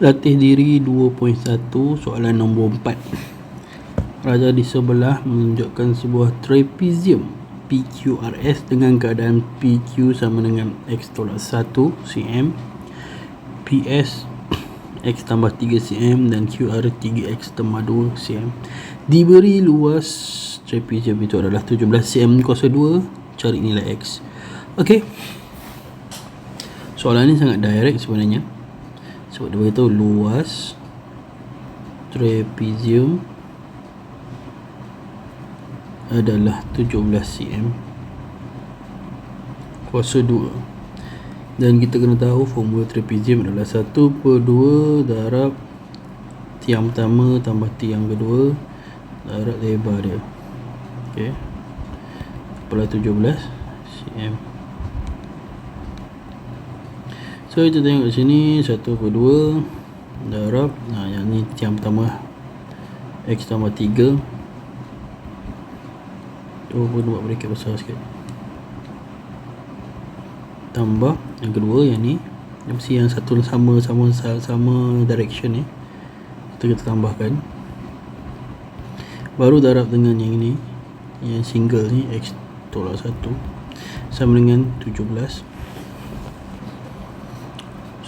Latih diri 2.1 soalan nombor 4 Raja di sebelah menunjukkan sebuah trapezium PQRS dengan keadaan PQ sama dengan X tolak 1 cm PS X tambah 3 cm dan QR 3X tambah 2 cm Diberi luas trapezium itu adalah 17 cm kuasa 2 Cari nilai X. Okey. Soalan ni sangat direct sebenarnya sebab dia beritahu luas. Trapezium adalah 17 cm. Kuasa 2 dan kita kena tahu formula trapezium adalah 1 per 2 darab tiang pertama tambah tiang kedua darab lebar dia. Ok kepala 17 cm So kita tengok sini 1 per 2 darab nah yang ni tiang pertama. X tambah 3 tu pun buat bracket besar sikit. Tambah yang kedua yang ni. Yang mesti yang satu sama sama sama direction ni. Kita kita tambahkan. Baru darab dengan yang ini yang single ni X tolak 1 sama dengan 17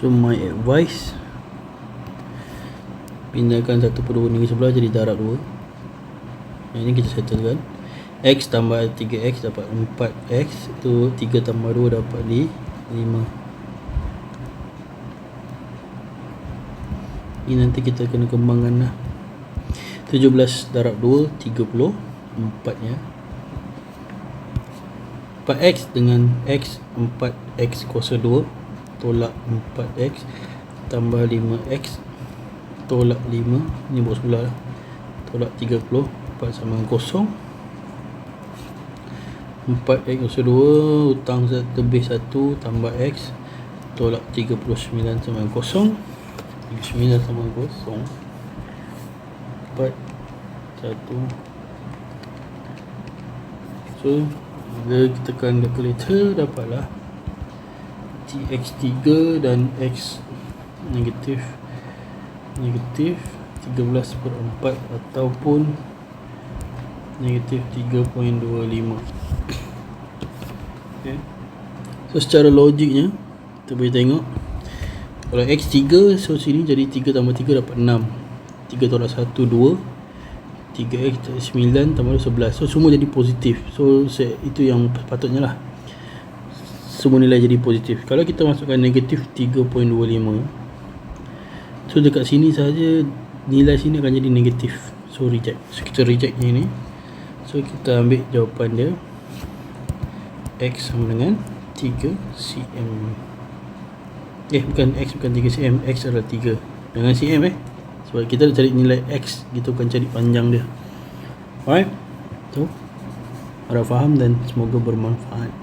So my advice Pindahkan satu per 2 ni ke sebelah jadi darab 2 Yang ni kita settlekan. X tambah 3X dapat 4X Tu 3 tambah 2 dapat di 5 Ini nanti kita kena kembangkan lah. 17 darab 2 30 4 ya. 4X dengan X 4X kuasa 2 tolak 4x tambah 5x tolak 5 ni buat sebelah lah. tolak 30 4 sama dengan kosong. 4x kuasa 2 hutang lebih 1 tambah x tolak 39 sama dengan kosong. 39 sama dengan kosong. 4 1 so bila kita tekan calculator dapatlah TX3 dan X negatif negatif 13 per 4 ataupun negatif 3.25 okay. so secara logiknya kita boleh tengok kalau X3 so sini jadi 3 tambah 3 dapat 6 3 tolak 1 2 3x 9 tambah 11 so semua jadi positif. So itu yang patutnya lah semua nilai jadi positif. Kalau kita masukkan negatif 3.25 so dekat sini saja nilai sini akan jadi negatif. So reject. So kita reject yang ni. So kita ambil jawapan dia. X sama dengan 3 cm eh bukan x bukan 3 cm x adalah 3 dengan cm eh. Sebab kita cari nilai x. Kita bukan cari panjang dia. Alright. So harap faham dan semoga bermanfaat